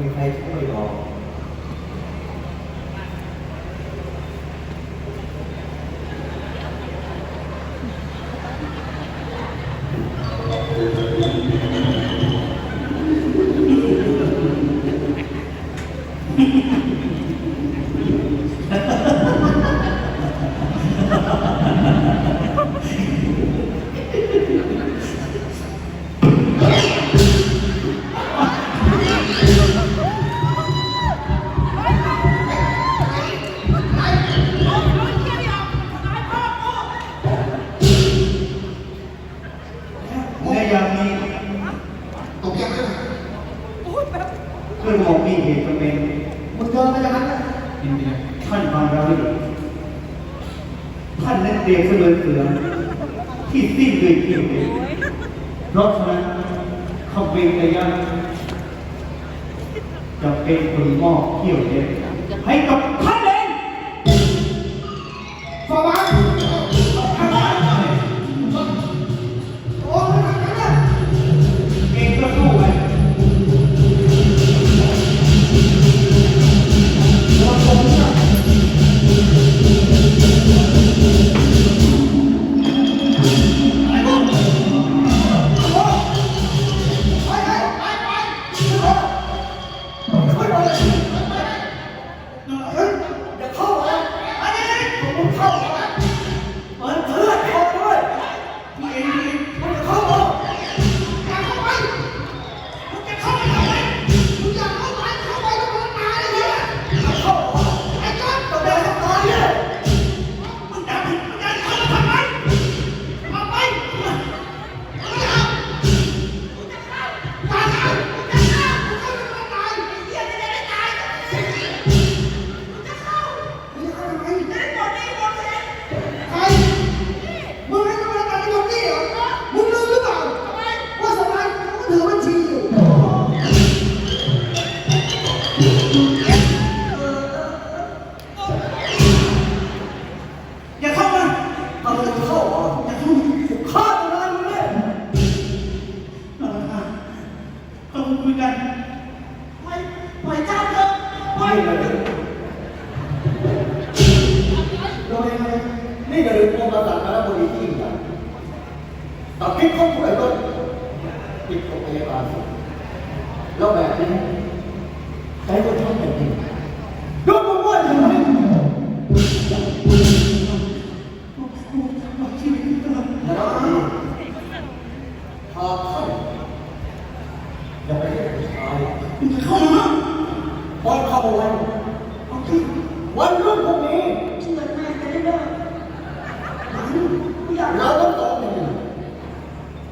มีใครช่วย ท่านบางราวิท่านนั้นเปรียบเสมือนเสือที่สิ้นเลยเกี่ยวเล็บเพราะฉะนั้นขาเป็นระยะจะเป็นคนมอบเกี่ยวเล็บให้กับท่าน ผ คือองค์กษัตริย์และบริที่ยิ่งใหญ่ตัดคิดข้อผู้ใดต้นปิดโรงพยาบาลแล้วแบบนี้ใช้คนทั้งแผ่นดินยกมือไหว้ทำไมนะครับหากท่านอย่าไปเรียกผู้ชายเข้ามาวันขบวนวันรุ่งพรุ่งนี้ เชื่อแม่จะได้เลิก เราต้องสองหนึ่ง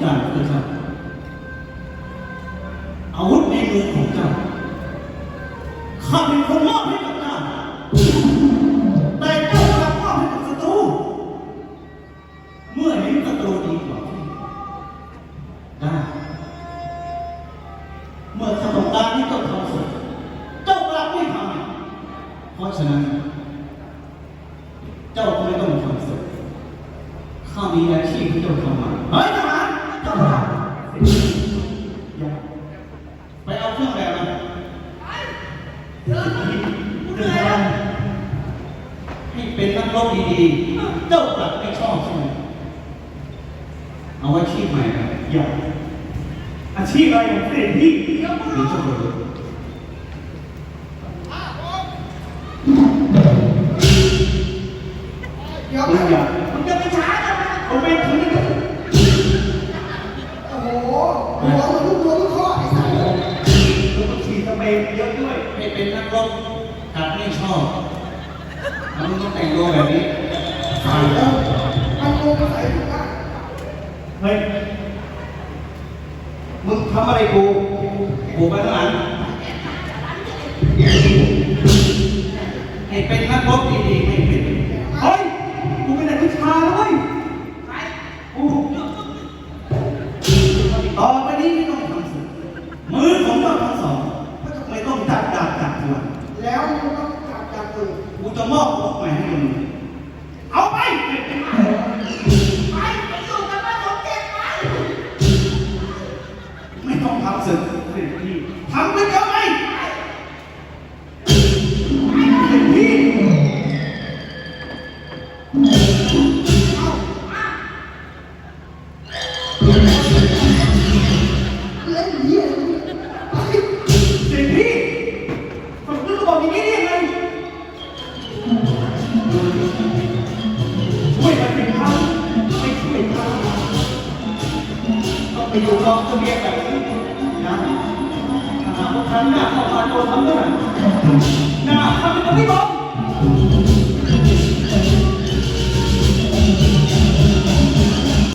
อย่างเพื่อเจ้าอาวุธในมือของเจ้าข้าเป็นคนมอบให้กับเจ้าแต่เจ้ากลับมอบให้กับศัตรูเมื่อเห็นศัตรูดีกว่าได้เมื่อข้าต้องการให้เจ้าทำเสร็จเจ้ากลับไม่ทำเพราะฉะนั้น เจ้าก็ไม่ต้องทำเสร็จ ข้ามีอาชีพที่ต้องทำมาเฮ้ยทหารทหารอย่าไปเอาเครื่องแบบมาเดินเดินทางให้ เป็นนักรบดีๆ เจ้ากลับไม่ชอบใช่ไหมเอาอาชีพใหม่นะอย่าอาชีพอะไรของเสด็จพี่เดี๋ยวเจ้ารู้เดี๋ยวมึงอย่ามึงจะไปช้าทำไมเอาไปถึงโอ้โหหัวมันลูกตัวลูกข้อไอ้สัตว์ลูกขี่สเปนเยอะด้วยให้เป็นนักรบกัดไม่ชอบแล้ว มึงต้องแต่งตัวแบบนี้ใส่แล้วมันลงมาใส่ถุงอะเฮ้ย มึงทำอะไรกูกูไปข้างหลังให้เป็นนักรบดีๆไม่เป็น หันหน้าเข้ามาตัวทำเมื่อไหร่หน้าทำเป็นตัวไม่บอก